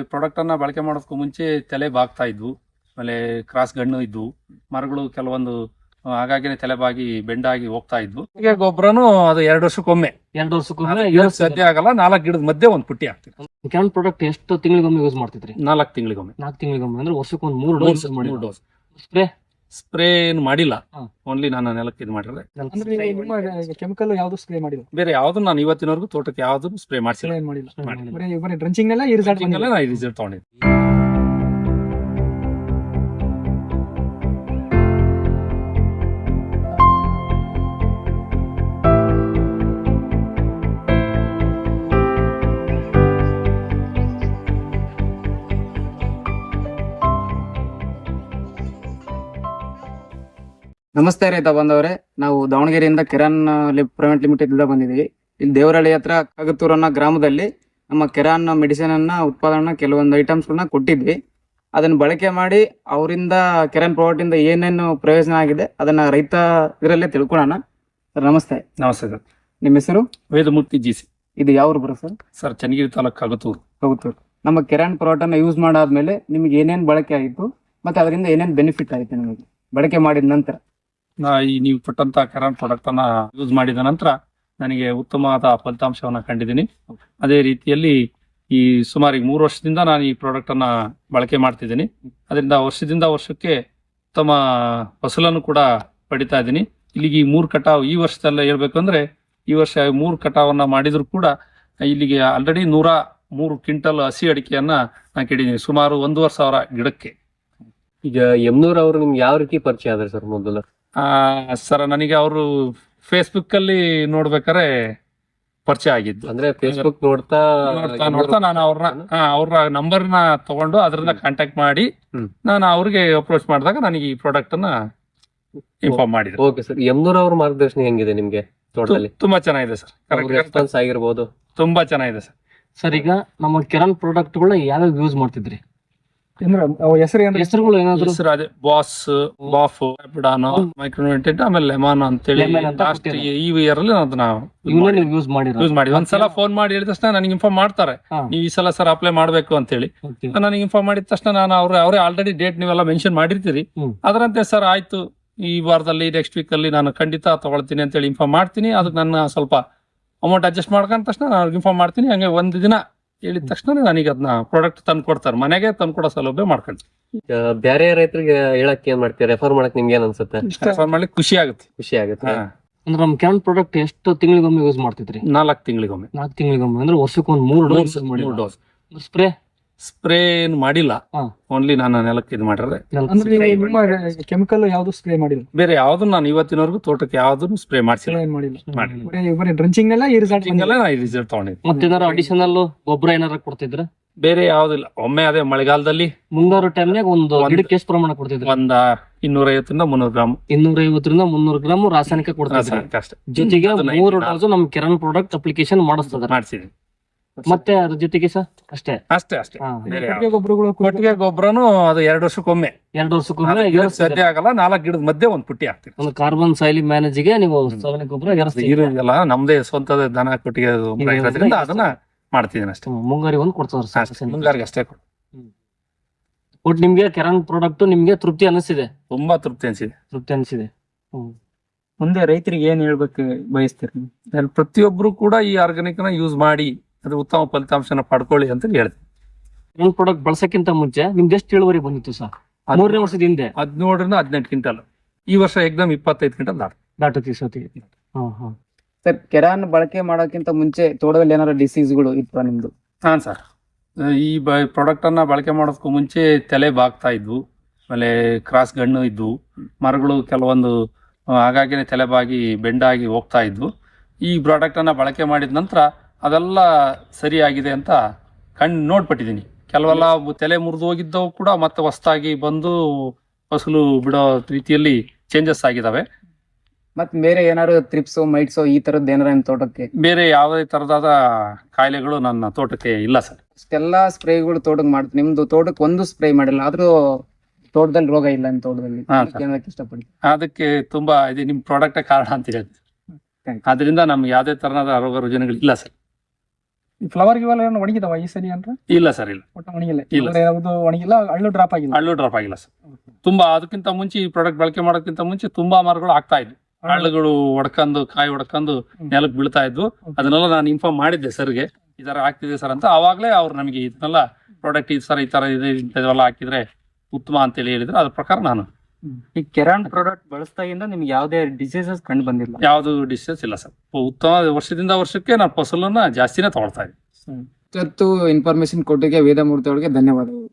ಈ ಪ್ರಾಡಕ್ಟ್ ಅನ್ನ ಬಳಕೆ ಮಾಡೋದಕ್ಕೂ ಮುಂಚೆ ತಲೆ ಬಾಗ್ತಾ ಇದ್ವು. ಆಮೇಲೆ ಕ್ರಾಸ್ ಗಣ್ಣು ಇದ್ವು. ಮರಗಳು ಕೆಲವೊಂದು ಹಾಗಾಗಿನೇ ಆಗಾಗಿನೇ ತಲೆ ಬಾಗಿ ಬೆಂಡಾಗಿ ಹೋಗ್ತಾ ಇದ್ವು. ಈಗ ಗೊಬ್ಬರನು ಅದು ಎರಡು ವರ್ಷಕ್ಕೊಮ್ಮೆ. ಎರಡು ವರ್ಷಕ್ಕೊಮ್ಮೆ ಸದ್ಯ ಆಗಲ್ಲ ನಾಲ್ಕು ಗಿಡದ ಮಧ್ಯೆ ಒಂದು ಪುಟ್ಟಿ ಆಗ್ತೀವಿ ಕೆಲವು ಪ್ರಾಡಕ್ಟ್ ಎಷ್ಟು ತಿಂಗಳಿಗೊಮ್ಮೆ ಯೂಸ್ ಮಾಡ್ತಿದ್ರಿ? ನಾಲ್ಕು ತಿಂಗಳಿಗೊಮ್ಮೆ. ನಾಲ್ಕು ತಿಂಗಳಿಗೊಮ್ಮೆ ಅಂದ್ರೆ ವರ್ಷಕ್ಕೊಂದು ಮೂರು ಡೋಸ್ ಮೂರು ಡೋಸ್ ಸ್ಪ್ರೇ ಸ್ಪ್ರೇ ಏನು ಮಾಡಿಲ್ಲ. ಓನ್ಲಿ ನಾನು ನೆಲಕ್ಕೆ ಇದು ಮಾಡಿದ್ರೆ ಕೆಮಿಕಲ್ ಯಾವ್ದು ಸ್ಪ್ರೇ ಮಾಡಿಲ್ಲ? ಬೇರೆ ಯಾವ್ದು ನಾನು ಇವತ್ತಿನವರೆಗೂ ತೋಟಕ್ಕೆ ಯಾವ್ದು ಸ್ಪ್ರೇ ಮಾಡಿಸಿಲ್ಲ. ಮಾಡಿಲ್ಲ. ಮಾಡಿಲ್ಲ. ಬರೀ ಬರೀ ಡ್ರಂಚಿಂಗ್ ರಿಸಲ್ಟ್ ತಗೊಂಡಿದ್ದೆ. ನಮಸ್ತೆ ರೈತ ಬಂದವರೇ ನಾವು ದಾವಣಗೆರೆಯಿಂದ ಕಿರಾನ್ ಪ್ರೈವೇಟ್ ಲಿಮಿಟೆಡ್ ಇಂದ ಬಂದಿದ್ದೀವಿ. ಇಲ್ಲಿ ದೇವರಹಳ್ಳಿ ಹತ್ರ ಕಗತೂರ್ ಅನ್ನೋ ಗ್ರಾಮದಲ್ಲಿ ನಮ್ಮ ಕಿರಾನ್ ಮೆಡಿಸಿನ್ ಅನ್ನ ಉತ್ಪಾದನೆ ಕೆಲವೊಂದು ಐಟಮ್ಸ್ ಗಳನ್ನ ಕೊಟ್ಟಿದ್ವಿ. ಅದನ್ನ ಬಳಕೆ ಮಾಡಿ ಅವರಿಂದ ಕಿರಾನ್ ಪ್ರಾಡಕ್ಟ್ ಇಂದ ಏನೇನು ಪ್ರಯೋಜನ ಆಗಿದೆ ಅದನ್ನ ರೈತ ಇದರಲ್ಲೇ ತಿಳ್ಕೊಳ್ಳೋಣ. ಸರ್ ನಮಸ್ತೆ. ನಮಸ್ತೆ ಸರ್. ನಿಮ್ಮ ಹೆಸರು? Vedamurthy G C. ಇದು ಯಾವ ಬರೋ ಸರ್? ಸರ್ ಚನ್ನಗಿರಿ ತಾಲೂಕು ಕಗತ್ತೂರು. ಕಗತೂರ್ ನಮ್ಮ ಕಿರಾನ್ ಪ್ರಾಡಕ್ಟ್ ಅನ್ನ ಯೂಸ್ ಮಾಡಾದ್ಮೇಲೆ ನಿಮ್ಗೆ ಏನೇನ್ ಬಳಕೆ ಆಯಿತು ಮತ್ತೆ ಅದರಿಂದ ಏನೇನ್ ಬೆನಿಫಿಟ್ ಆಯಿತು ನಿಮಗೆ? ಬಳಕೆ ಮಾಡಿದ ನಂತರ. ಈ ನೀವು ಕೊಟ್ಟಂತ ಕರಾನ್ ಪ್ರಾಡಕ್ಟ್ ಅನ್ನ ಯೂಸ್ ಮಾಡಿದ ನಂತರ ನನಗೆ ಉತ್ತಮವಾದ ಫಲಿತಾಂಶವನ್ನ ಕಂಡಿದ್ದೀನಿ. ಅದೇ ರೀತಿಯಲ್ಲಿ ಈ ಸುಮಾರು ಮೂರು ವರ್ಷದಿಂದ ನಾನು ಈ ಪ್ರಾಡಕ್ಟ್ ಅನ್ನ ಬಳಕೆ ಮಾಡ್ತಿದ್ದೀನಿ. ಅದರಿಂದ ವರ್ಷದಿಂದ ವರ್ಷಕ್ಕೆ ಉತ್ತಮ ಫಸಲನ್ನು ಕೂಡ ಪಡಿತಾ ಇದ್ದೀನಿ. ಇಲ್ಲಿಗೆ ಈ ಮೂರು ಕಟಾವು ಈ ವರ್ಷದಲ್ಲ ಹೇಳ್ಬೇಕು ಅಂದ್ರೆ ಈ ವರ್ಷ ಮೂರು ಕಟಾವನ್ನ ಮಾಡಿದ್ರು ಕೂಡ ಇಲ್ಲಿಗೆ ಆಲ್ರೆಡಿ ನೂರ ಮೂರು ಕ್ವಿಂಟಲ್ ಹಸಿ ಅಡಿಕೆಯನ್ನ ನಾನು ಕೇಳಿದ್ದೀನಿ ಸುಮಾರು ಒಂದೂವರೆ ಸಾವಿರ ಗಿಡಕ್ಕೆ. ಈಗ ಯಮ್ನೂರ್ ಅವರು ನಿಮ್ಗೆ ಯಾವ ರೀತಿ ಪರಿಚಯ ಆದ್ರೆ ಸರ್ ಮೊದಲು? ಸರ್ ನನಗೆ ಅವರು ಫೇಸ್ಬುಕ್ ಅಲ್ಲಿ ನೋಡ್ಬೇಕಾರೆ ಪರಿಚಯ ಆಗಿದ್ದು. ಅಂದ್ರೆ ಫೇಸ್ಬುಕ್ ನೋಡ್ತಾ ನೋಡ್ತಾ ನೋಡ್ತಾ ನಾನು ಅವ್ರನ್ನ ಅವ್ರ ನಂಬರ್ನ ತಗೊಂಡು ಅದರಿಂದ ಕಾಂಟ್ಯಾಕ್ಟ್ ಮಾಡಿ. ನಾನು ಅವ್ರಿಗೆ ಅಪ್ರೋಚ್ ಮಾಡಿದಾಗ ನನಗೆ ಈ ಪ್ರಾಡಕ್ಟ್ ಅನ್ನ ಇನ್ಫಾರ್ಮ್ ಮಾಡಿದ್ರು. ಓಕೆ ಸರ್ ಯಮ್ನೂರ್ ಅವ್ರ ಮಾರ್ಗದರ್ಶನ ಹೆಂಗಿದೆ ನಿಮ್ಗೆ ತೋಟದಲ್ಲಿ? ತುಂಬಾ ಚೆನ್ನಾಗಿದೆ ಸರ್ ಕರೆಕ್ಟ್ ರೆಸ್ಪಾನ್ಸ್ ಆಗಿರ್ಬೋದು. ತುಂಬಾ ಚೆನ್ನಾಗಿದೆ ಸರ್ ಸರ್ ಈಗ ನಮ್ಮ ಕಿರಣ್ ಪ್ರಾಡಕ್ಟ್ ಗಳನ್ನ ಯಾವ್ಯಾವ ಯೂಸ್ ಮಾಡ್ತಿದ್ರಿ? ಅಂದ್ರೆ ಅವು ಹೆಸರು ಏನ್ರಿ? ಹೆಸರುಗಳು ಏನಾದ್ರು? ಹೆಸರು ಅದೇ ಬಾಸ್ ಬಾಫ್ ಬಿಡಾನೋ ಮೈಕ್ರೋನ್ಯೂಟೆಂಟ್ ಆಮೇಲೆ ಲೆಮಾನ್ ಅಂತೇಳಿ ಲೆಮನ್ ಅಂತ ಲಾಸ್ಟ್. ಈ ಇಯರ್ ಅಲ್ಲಿ ಅದನ್ನ ಇವನ್ನ ನೀವು ಯೂಸ್ ಮಾಡಿರೋ ಯೂಸ್ ಮಾಡಿ ಒಂದ್ಸಲ ಫೋನ್ ಮಾಡಿ ಹೇಳಿದ ತಕ್ಷಣ ನನಗೆ ಇನ್ಫಾರ್ಮ್ ಮಾಡ್ತಾರೆ. ಹಾ. ನೀವು ಈ ಸಲ ಸರ್ ಅಪ್ಲೈ ಮಾಡ್ಬೇಕು ಅಂತ ಹೇಳಿ ನನಗೆ ಇನ್ಫಾರ್ಮ್ ಮಾಡಿದ ತಕ್ಷಣ ನಾನು ಅವ್ರ ಅವರೇ ಆಲ್ರೆಡಿ ಡೇಟ್ ನೀವೆಲ್ಲ ಮೆನ್ಷನ್ ಮಾಡಿರ್ತೀರಿ. ಹ್ಮ್. ಅದರಂತೆ ಸರ್ ಆಯ್ತು. ಈ ವಾರದಲ್ಲಿ ನೆಕ್ಸ್ಟ್ ವೀಕ್ ಅಲ್ಲಿ ನಾನು ಖಂಡಿತ ತಗೊಳ್ತೀನಿ ಅಂತೇಳಿ ಇನ್ಫಾರ್ಮ್ ಮಾಡ್ತೀನಿ. ಅದಕ್ಕೆ ನನ್ನ ಸ್ವಲ್ಪ ಅಮೌಂಟ್ ಅಡ್ಜಸ್ಟ್ ಮಾಡ್ಕೊಂಡ ತಕ್ಷಣ ನಾನು ಇನ್ಫಾರ್ಮ್ ಮಾಡ್ತೀನಿ. ಹಂಗೆ ಒಂದು ದಿನ ಹೇಳಿದ ತಕ್ಷಣ ನನಗೆ ಅದನ್ನ ಪ್ರಾಡಕ್ಟ್ ತಂದು ಕೊಡ್ತಾರೆ. ಮನೆಗೆ ತಂದು ಕೊಡೋ ಸೌಲಭ್ಯ ಮಾಡ್ಕೊಂತೀನಿ ಬೇರೆ ರೈತರಿಗೆ ಹೇಳಕ್ ಏನ್ ಮಾಡ್ತೀವಿ ರೆಫರ್ ಮಾಡಕ್ ನಿಮ್ಗೆ ಏನ್ ಅನ್ಸುತ್ತೆ ರೆಫರ್ ಮಾಡ್ಲಿಕ್ಕೆ ಖುಷಿ ಆಗುತ್ತೆ. ಖುಷಿ ಆಗುತ್ತೆ. ಅಂದ್ರೆ ನಮ್ಮ ಕ್ಯಾನ್ ಪ್ರಾಡಕ್ಟ್ ಎಷ್ಟು ತಿಂಗಳಿಗೊಮ್ಮೆ ಯೂಸ್ ಮಾಡ್ತಿದ್ರಿ? ನಾಲ್ಕು ತಿಂಗಳಿಗೊಮ್ಮೆ. ನಾಲ್ಕು ತಿಂಗಳಿಗೊಮ್ಮೆ. ಅಂದ್ರೆ ವರ್ಷಕ್ಕೆ ಒಂದು ಮೂರು ಡೋಸ್ ಮಾಡಿ ಮೂರು ಡೋಸ್ ಸ್ಪ್ರೇ ಸ್ಪ್ರೇ ಏನು ಮಾಡಿಲ್ಲ. ಓನ್ಲಿ ನಾನು ನೆಲಕ್ಕೆ ಇದು ಮಾಡಿದ್ರೆ ಅಂದ್ರೆ ನೀವು ನಿಮ್ಮ ಕೆಮಿಕಲ್ ಯಾವ್ದು ಸ್ಪ್ರೇ ಮಾಡಿಲ್ಲ? ಬೇರೆ ಯಾವ್ದು ನಾನು ಇವತ್ತಿನವರೆಗೂ ತೋಟಕ್ಕೆ ಯಾವ್ದು ಸ್ಪ್ರೇ ಮಾಡಿಸಿಲ್ಲ. ಮಾಡಿಲ್ಲ. ಬರೀ ಬರೀ ಡ್ರಂಚಿಂಗ್ ನೆಲ್ಲ ಈ ರಿಸಲ್ಟ್ ಹಿಂಗೆಲ್ಲ ನಾನು ರಿಸಲ್ಟ್ ತಗೊಂಡಿದ್ದೆ. ಮತ್ತೆ ಏನಾರ ಅಡಿಷನಲ್ ಗೊಬ್ಬರ ಏನಾರ ಕೊಡ್ತಿದ್ರ? ಬೇರೆ ಯಾವ್ದಿಲ್ಲ. ಒಮ್ಮೆ ಅದೇ ಮಳೆಗಾಲದಲ್ಲಿ ಮುಂಗಾರು ಟೈಮ್ನಾಗ ಒಂದು ಒಂದು- ಗಿಡಕ್ಕೆ ಎಷ್ಟು ಪ್ರಮಾಣ ಕೊಡ್ತಿದ್ರು? ಒಂದ ಇನ್ನೂರೈವತ್ತರಿಂದ ಮುನ್ನೂರು ಗ್ರಾಮ್. ಇನ್ನೂರ ಐವತ್ತರಿಂದ ಮುನ್ನೂರು ಗ್ರಾಮ್ ರಾಸಾಯನಿಕ ಕೊಡ್ತಿದ್ರು? ರಾಸಾಯನಿಕ ಅಷ್ಟೇ. ಜೊತೆಗೆ ಅದನ್ನ ಮೂರು ಐದು ಡೋಸ್ ನಮ್ ಕಿರಣ್ ಪ್ರಾಡಕ್ಟ್ ಅಪ್ಲಿಕೇಶನ್ ಮಾಡಿಸ್ತದ? ಮಾಡಿಸಿದ್ವಿ ಮತ್ತೆ ಅದ್ರ ಜೊತೆಗೆ ಸರ್? ಅಷ್ಟೇ. ಅಷ್ಟೇ ಅಷ್ಟೇ. ಬೇರೆ ಕೊಟ್ಟಿಗೆ ಗೊಬ್ಬರಗಳು ಕೊಟ್ಟಿಗೆ ಗೊಬ್ಬರನು ಅದು ಎರಡು ವರ್ಷಕ್ಕೊಮ್ಮೆ. ಎರಡು ವರ್ಷಕ್ಕೊಮ್ಮೆ ನಾಲ್ಕು ಗಿಡಕ್ಕೆ ಸದ್ಯ ಆಗಲ್ಲ ನಾಲ್ಕು ಗಿಡದ ಮಧ್ಯೆ ಒಂದು ಪುಟ್ಟಿ ಹಾಕ್ತೀವಿ. ಒಂದು ಕಾರ್ಬನ್ ಸೈಲಿ ಮ್ಯಾನೇಜ್ಗೆ ನೀವು ಸಗಣಿ ಗೊಬ್ಬರ ಎರಸ್ತೀವಿ ಇರೋದಿಲ್ಲ ನಮ್ದೇ ಸ್ವಂತದ ದನ ಕೊಟ್ಟಿಗೆ ಗೊಬ್ಬರ ಇರೋದ್ರಿಂದ ಅದನ್ನ ಮಾಡ್ತಿದ್ದೀನಿ ಅಷ್ಟೇ. ಮುಂಗಾರಿ ಒಂದು ಕೊಡ್ತಾರ ಅಷ್ಟೇ ಮುಂಗಾರಿಗೆ ಅಷ್ಟೇ ಕೊಡು. ಒಟ್ಟು ನಿಮ್ಗೆ ಕೆರನ್ ಪ್ರಾಡಕ್ಟ್ ನಿಮ್ಗೆ ತೃಪ್ತಿ ಅನಿಸಿದೆ ತುಂಬಾ ತೃಪ್ತಿ ಅನಿಸಿದೆ. ತೃಪ್ತಿ ಅನಿಸಿದೆ. ಹ್ಮ್. ಮುಂದೆ ರೈತರಿಗೆ ಏನ್ ಹೇಳ್ಬೇಕು ಬಯಸ್ತೀರಿ? ಪ್ರತಿಯೊಬ್ರು ಕೂಡ ಈ ಆರ್ಗಾನಿಕ್ನ ಯೂಸ್ ಮಾಡಿ ಅದು ಉತ್ತಮ ಫಲಿತಾಂಶನ ಪಡ್ಕೊಳ್ಳಿ ಅಂತ ಹೇಳ್ತೀನಿ. ನನ್ನ ಪ್ರಾಡಕ್ಟ್ ಬಳಸಕ್ಕಿಂತ ಮುಂಚೆ ನಿಮ್ದು ಎಷ್ಟು ಇಳುವರಿ ಬಂದಿತ್ತು ಸರ್? ಮೂರನೇ ವರ್ಷದ ಹಿಂದೆ. ಹದಿನೇಳರಿಂದ ಹದಿನೆಂಟು ಕ್ವಿಂಟಲ್. ಈ ವರ್ಷ ಎಕ್ದಮ್ ಇಪ್ಪತ್ತೈದು ಕ್ವಿಂಟಲ್ ದಾಟ. ದಾಟತಿ ಸತಿ. ಹಾ ಹಾಂ. ಸರ್ ಕೆರಾನ್ ಬಳಕೆ ಮಾಡೋಕ್ಕಿಂತ ಮುಂಚೆ ತೋಟದಲ್ಲಿ ಏನಾರ ಡಿಸೀಸ್ಗಳು ಇತ್ತು ನಿಮ್ದು? ಹಾಂ ಸರ್. ಈ ಬ ಪ್ರಾಡಕ್ಟ್ ಅನ್ನ ಬಳಕೆ ಮಾಡೋದಕ್ಕೂ ಮುಂಚೆ ತಲೆ ಬಾಗ್ತಾ ಇದ್ವು. ಆಮೇಲೆ ಕ್ರಾಸ್ ಗಣ್ಣು ಇದ್ವು. ಮರಗಳು ಕೆಲವೊಂದು ಹಾಗಾಗಿನೇ ಆಗಾಗಿನೇ ತಲೆ ಬಾಗಿ ಬೆಂಡಾಗಿ ಹೋಗ್ತಾ ಇದ್ವು. ಈ ಪ್ರಾಡಕ್ಟ್ ಅನ್ನ ಬಳಕೆ ಮಾಡಿದ ನಂತರ ಅದೆಲ್ಲ ಸರಿಯಾಗಿದೆ ಅಂತ ಕಣ್ ನೋಡ್ಪಟ್ಟಿದ್ದೀನಿ. ಕೆಲವೆಲ್ಲ ತಲೆ ಮುರಿದು ಹೋಗಿದ್ದವು ಕೂಡ ಮತ್ತೆ ಹೊಸದಾಗಿ ಬಂದು ಫಸಲು ಬಿಡೋ ರೀತಿಯಲ್ಲಿ ಚೇಂಜಸ್ ಆಗಿದಾವೆ. ಮತ್ತೆ ಬೇರೆ ಏನಾರು ತ್ರಿಪ್ಸೋ ಮೈಟ್ಸೋ ಈ ತರದ್ ಏನಾರ ತೋಟಕ್ಕೆ? ಬೇರೆ ಯಾವುದೇ ತರದಾದ ಕಾಯಿಲೆಗಳು ನನ್ನ ತೋಟಕ್ಕೆ ಇಲ್ಲ ಸರ್. ಇಷ್ಟೆಲ್ಲ ಸ್ಪ್ರೇಗಳು ತೋಟಕ್ಕೆ ಮಾಡ್ತೀನಿ ನಿಮ್ದು ತೋಟಕ್ಕೆ ಒಂದು ಸ್ಪ್ರೇ ಮಾಡಿಲ್ಲ ಆದ್ರೂ ತೋಟದಲ್ಲಿ ರೋಗ ಇಲ್ಲ ನಿಮ್ ತೋಟದಲ್ಲಿ. ಹಾ, ಅದಕ್ಕೆ ಏನಕ್ಕೆ ಇಷ್ಟಪಡ್ತೀನಿ. ಅದಕ್ಕೆ ತುಂಬಾ ಇದು ನಿಮ್ಮ ಪ್ರಾಡಕ್ಟ್ ಕಾರಣ ಅಂತ ಹೇಳ್ತೀನಿ. ಅದರಿಂದ ನಮ್ಗೆ ಯಾವುದೇ ತರನಾದ ರೋಗ ರುಜಿನಗಳು ಇಲ್ಲ ಸರ್. ಈ ಫ್ಲವರ್ ಗಿವಲ್ ಏನೋ ಒಣಗಿದಾವ ಈ ಸರಿ ಅಂದ್ರೆ? ಇಲ್ಲ ಸರ್ ಇಲ್ಲ. ಒಟ್ಟು ಒಣಗಿಲ್ಲ. ಇಲ್ಲ. ಯಾವುದು ಯಾವ್ದು ಒಣಗಿಲ್ಲ ಹಳ್ಳು ಡ್ರಾಪ್ ಆಗಿಲ್ಲ. ಹಳ್ಳು ಡ್ರಾಪ್ ಆಗಿಲ್ಲ ಸರ್ ತುಂಬಾ ಅದಕ್ಕಿಂತ ಮುಂಚೆ ಈ ಪ್ರಾಡಕ್ಟ್ ಬಳಕೆ ಮಾಡೋಕ್ಕಿಂತ ಮುಂಚೆ ತುಂಬಾ ಮರಗಳು ಆಗ್ತಾ ಇದ್ವು. ಹಳ್ಳುಗಳು ಒಡ್ಕೊಂಡು ಕಾಯಿ ಒಡ್ಕೊಂಡು ನೆಲಕ್ಕೆ ಬೀಳ್ತಾ ಇದ್ವು. ಅದನ್ನೆಲ್ಲ ನಾನು ಇನ್ಫಾರ್ಮ್ ಮಾಡಿದ್ದೆ ಸರ್ಗೆ ಈ ತರ ಆಗ್ತಿದೆ ಸರ್ ಅಂತ. ಆವಾಗಲೇ ಅವ್ರು ನಮಗೆ ಇದನ್ನೆಲ್ಲ ಪ್ರಾಡಕ್ಟ್ ಈ ಸರ್ ಈ ತರ ಇದೆ ಇಂಥದೆಲ್ಲ ಹಾಕಿದ್ರೆ ಉತ್ತಮ ಅಂತೇಳಿ ಹೇಳಿದ್ರು. ಅದ್ರ ಪ್ರಕಾರ ನಾನು ಈ ಕೆರಾನ್ ಪ್ರಾಡಕ್ಟ್ ಬಳಸ್ದಾಗಿಂದ ನಿಮ್ಗೆ ಯಾವುದೇ ಡಿಸೀಸಸ್ ಕಂಡು ಬಂದಿಲ್ಲ. ಯಾವುದು ಡಿಸೀಸ್ ಇಲ್ಲ ಸರ್. ಉತ್ತಮ ವರ್ಷದಿಂದ ವರ್ಷಕ್ಕೆ ನಾನು ಫಸಲನ್ನ ಜಾಸ್ತಿನೇ ತಗೊಳ್ತಾ ಇದ್ದೀನಿ ಇವತ್ತು ಇನ್ಫಾರ್ಮೇಶನ್ ಕೊಟ್ಟಿಗೆ ವೇದಮೂರ್ತಿ ಅವರಿಗೆ ಧನ್ಯವಾದಗಳು.